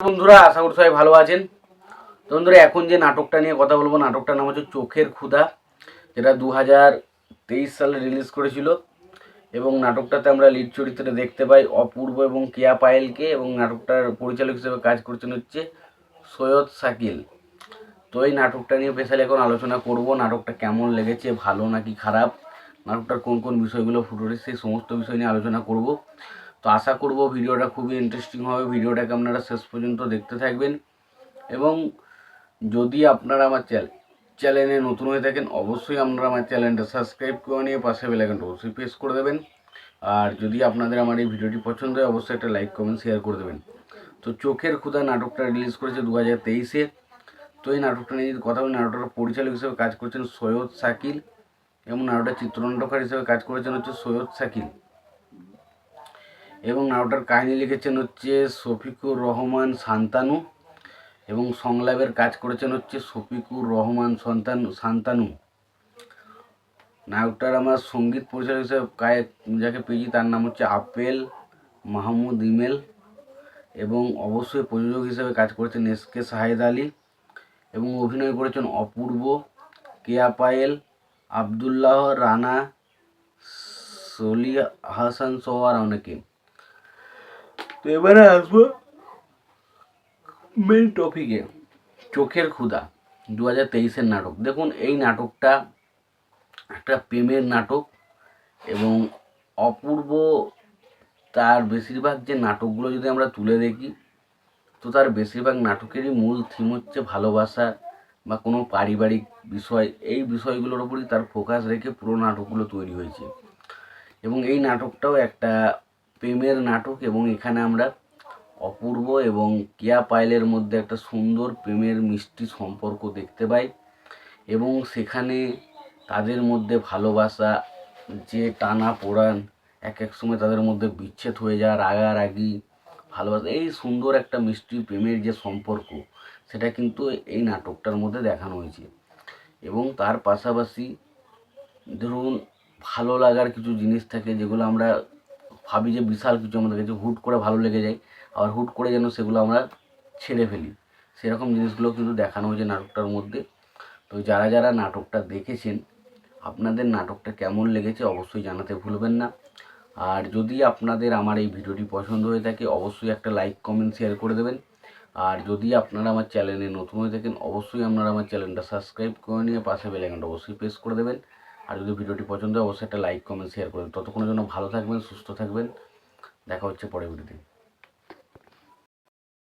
বন্ধুরা, আশা করি সবাই ভালো আছেন। বন্ধুরা, এখন যে নাটকটা নিয়ে কথা বলব, নাটকটার নাম হচ্ছে চোখের ক্ষুধা, যেটা দু হাজার তেইশ সালে রিলিজ করেছিল। এবং নাটকটাতে আমরা লিড চরিত্রে দেখতে পাই অপূর্ব এবং কেয়া পায়েলকে, এবং নাটকটার পরিচালক হিসেবে কাজ করছেন হচ্ছে সৈয়দ শাকিল। তো এই নাটকটা নিয়ে স্পেশালি এখন আলোচনা করব, নাটকটা কেমন লেগেছে, ভালো নাকি খারাপ, নাটকটার কোন কোন বিষয়গুলো ফুটে সেই সমস্ত বিষয় নিয়ে আলোচনা করব। তো আশা করব ভিডিওটা খুবই ইন্টারেস্টিং হবে। ভিডিওটাকে আপনারা শেষ পর্যন্ত দেখতে থাকবেন। এবং যদি আপনারা আমার চ্যানেল চ্যানেলে নতুন হয়ে থাকেন, অবশ্যই আপনারা আমার চ্যানেলটা সাবস্ক্রাইব করে নিয়ে পাশে বেলাইকনটা অবশ্যই প্রেস করে দেবেন। আর যদি আপনাদের আমার এই ভিডিওটি পছন্দ হয়, অবশ্যই একটা লাইক কমেন্ট শেয়ার করে দেবেন। তো চোখের ক্ষুধা নাটকটা রিলিজ করেছে দু হাজার তেইশে। তো এই নাটকটা নিয়ে যদি কথা বলি নাটকটার পরিচালক হিসেবে কাজ করেছেন সৈয়দ শাকিল। এবং নাটকটার চিত্রনাট্যকার হিসেবে কাজ করেছেন হচ্ছে সৈয়দ শাকিল। এবং নাটকটার কাহিনী লিখেছেন হচ্ছে শফিকুর রহমান শান্তানু এবং সংলাপের কাজ করেছেন হচ্ছে শফিকুর রহমান সন্তানু, শান্তানু। নায়কটার আমার সংগীত পরিচালক হিসেবে কায়েক যাকে পেয়েছি তার নাম হচ্ছে আপেল মাহমুদ ইমেল এবং অবশ্যই প্রযোজক হিসেবে কাজ করেছেন এস কে শাহেদ আলী এবং অভিনয় করেছেন অপূর্ব, কেয়া পায়েল, আবদুল্লাহ রানা সলি হাসান সহ আর অনেকে। তো এবারে আসব মেন টপিকে চোখের ক্ষুধা দু হাজার তেইশের নাটক। দেখুন, এই নাটকটা একটা প্রেমের নাটক এবং অপূর্ব তার বেশিরভাগ যে নাটকগুলো যদি আমরা তুলে দেখি, তো তার বেশিরভাগ নাটকেরই মূল থিম হচ্ছে ভালোবাসা বা কোনো পারিবারিক বিষয়। এই বিষয়গুলোর উপরই তার ফোকাস রেখে পুরো নাটকগুলো তৈরি হয়েছে। এবং এই নাটকটাও একটা প্রেমের নাটক এবং এখানে আমরা অপূর্ব এবং কেয়া পায়েলের মধ্যে একটা সুন্দর প্রেমের মিষ্টি সম্পর্ক দেখতে পাই এবং সেখানে তাদের মধ্যে ভালোবাসা, যে টানা পোড়ান, এক এক সময় তাদের মধ্যে বিচ্ছেদ হয়ে যাওয়া, রাগারাগি, ভালোবাসা, এই সুন্দর একটা মিষ্টি প্রেমের যে সম্পর্ক, সেটা কিন্তু এই নাটকটার মধ্যে দেখানো হয়েছে। এবং তার পাশাপাশি ধরুন, ভালো লাগার কিছু জিনিস থাকে যেগুলো আমরা ভাবি যে বিশাল কিছু আমাদের কাছে হুট করে ভালো লেগে যায়, আবার হুট করে যেন সেগুলো আমরা ছেড়ে ফেলি। সেরকম জিনিসগুলো কিন্তু দেখানো হয়েছে নাটকটার মধ্যে। তো যারা যারা নাটকটা দেখেছেন, আপনাদের নাটকটা কেমন লেগেছে অবশ্যই জানাতে ভুলবেন না। আর যদি আপনাদের আমার এই ভিডিওটি পছন্দ হয়ে থাকে, অবশ্যই একটা লাইক, কমেন্ট, শেয়ার করে দেবেন। আর যদি আপনারা আমার চ্যানেলে নতুন হয়ে থাকেন, অবশ্যই আপনারা আমার চ্যানেলটা সাবস্ক্রাইব করে নিয়ে পাশে বেলাইকনটা অবশ্যই প্রেস করে দেবেন। আর যদি ভিডিওটি পছন্দ হয়, অবশ্যই একটা লাইক কমেন্ট শেয়ার করবেন। ততক্ষণের জন্য ভালো থাকবেন, সুস্থ থাকবেন। দেখা হচ্ছে পরের ভিডিওতে